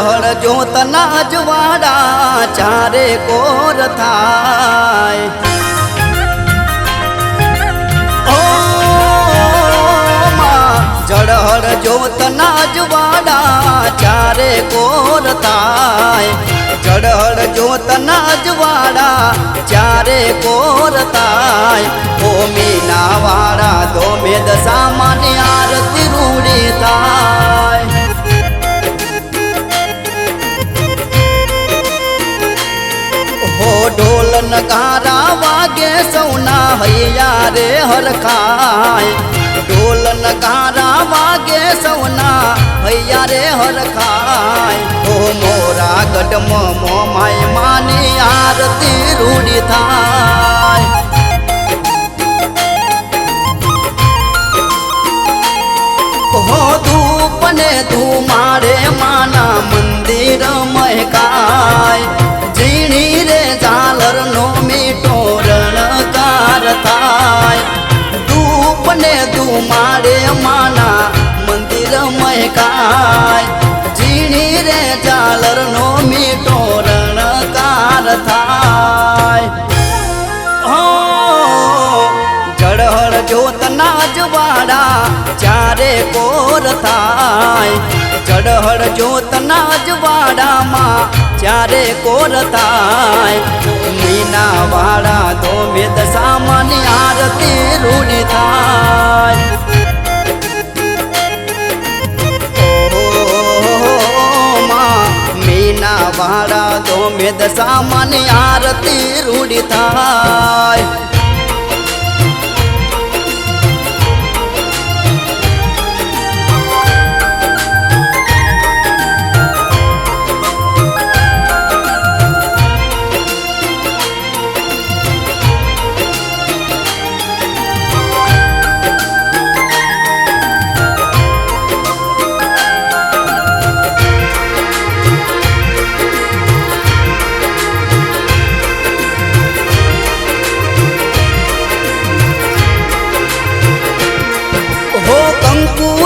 જળહળ જોતના અજવાડા ચારે કોર થાય. જળહળ જોતના અજવાડા ચારે કોર થાય. જળહળ જોતના અજવાડા ચારે કોર થાય. ઓમીના મીના વાળા દો મેદ સામાન્ય આરતી રૂડી થાય. નગારા વાગે સૌના હૈયા રે હરખાય ઢોલ નગારા વાગે સૌના હૈયા રે હરખાય ઓ મોરા ગઢમ મોમાય માની આરતી રૂડી થાય ધૂપ ને ધૂમારે માના મંદિર ઝાલર નો મીઠો રણકાર થાય. ધૂપ ને ધુમાડે માના મંદિર મહેકાય ઝીણી રે ઝાલર નો મીઠો રણકાર થાય. જળહળ જોતના જવાડા ચારે કોર થાય. જળહળ જોતના વાડામાં ચારે કોર થાય. થાય મીના વાળા તો મેદ સામાન્ય આરતી રૂડી થાય.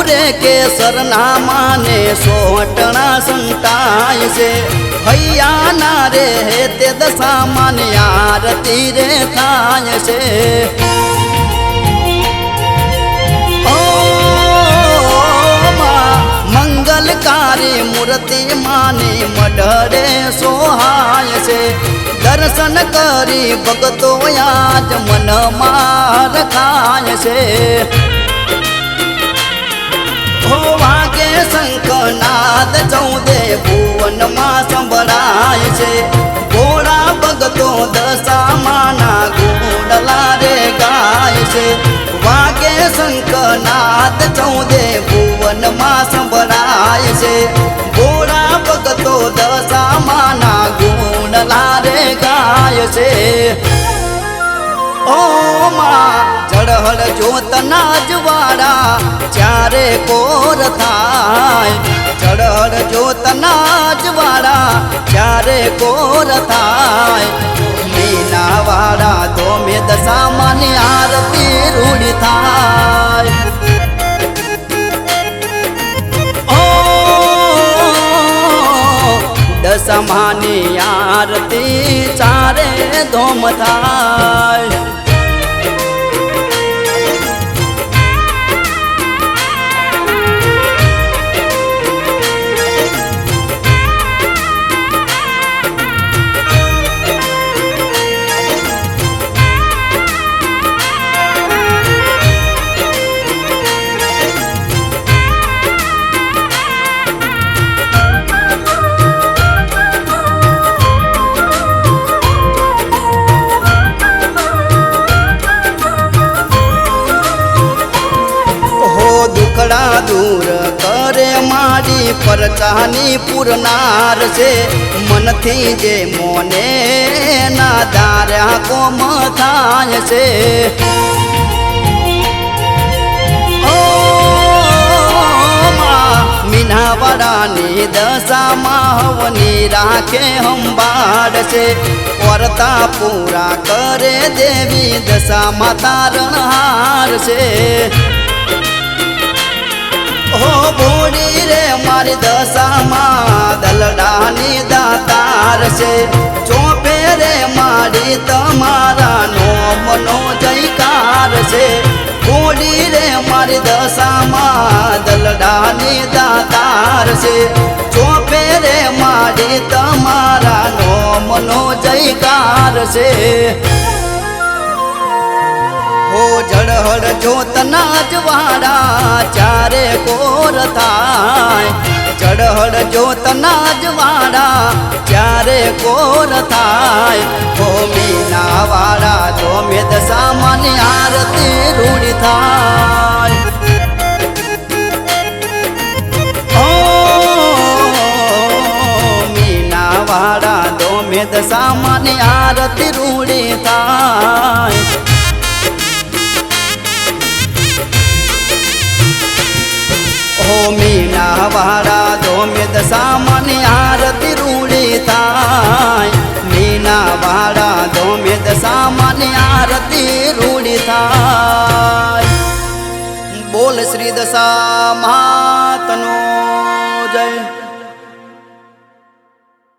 કંકુરે કેસરના માને સોટણા સંતાય છે હૈયાના રે તે દશા માને આરતી રે થાય છે મંગલકારી મૂર્તિ માની મઢરે સોહાય છે દર્શન કરી ભગતો આજ મનમાં રખાય છે વાગે શંખનાદ ચૌદે ભુવનમાં સંભળાય છે. ભોળા ભગતો દશામાના ગુડલા રે ગાય છે. વાગે શંખનાદ ચૌદે ભુવનમાં સંભળાય છે. ઓ માં જળહળ જોતના જવાડા ચારે કોર થાય. જળહળ જોતના જવાડા ચારે કોર થાય. મીના વાળા તો મેદ સામાન્ય આરતી રૂડી થાય. દસમાની આરતી ચારે ધોમ થાય. મારી પરચાની પૂરનાર છે. મનથી જે મોને ના દાર્યા કોમ થાય છે. ઓ માં, મીનાવાડાની દશામાં હવની રાખે હંબાડ છે. વર્તા પૂરા કરે દેવી દશામાં તારણહાર છે. હો ભોળી રે મારી દશામાં દલડાની દાતાર છે. ચોપે રે મારી તમારા નોમનો જયકાર છે. કોડી રે મારી દશામાં દલડાની દાતાર છે. ચોપે રે મારી તમારા નોમનો જયકાર છે. હો જળહળ જોતના જવાડા ચારે થાય. જળહળ જોતના જવાડા ક્યારે કોર થાય? કોમીના વાળા જો મેદ સામાન્ય આરતી રૂડી થાય. મીના વાડા દો મેદ સામાન્ય આરતી રૂડી થાય. સામાન્ય આરતી રૂડી થાય. મીના વાળા ધોમે સામાની આરતી રૂડી થાય. બોલ શ્રી દશા મહા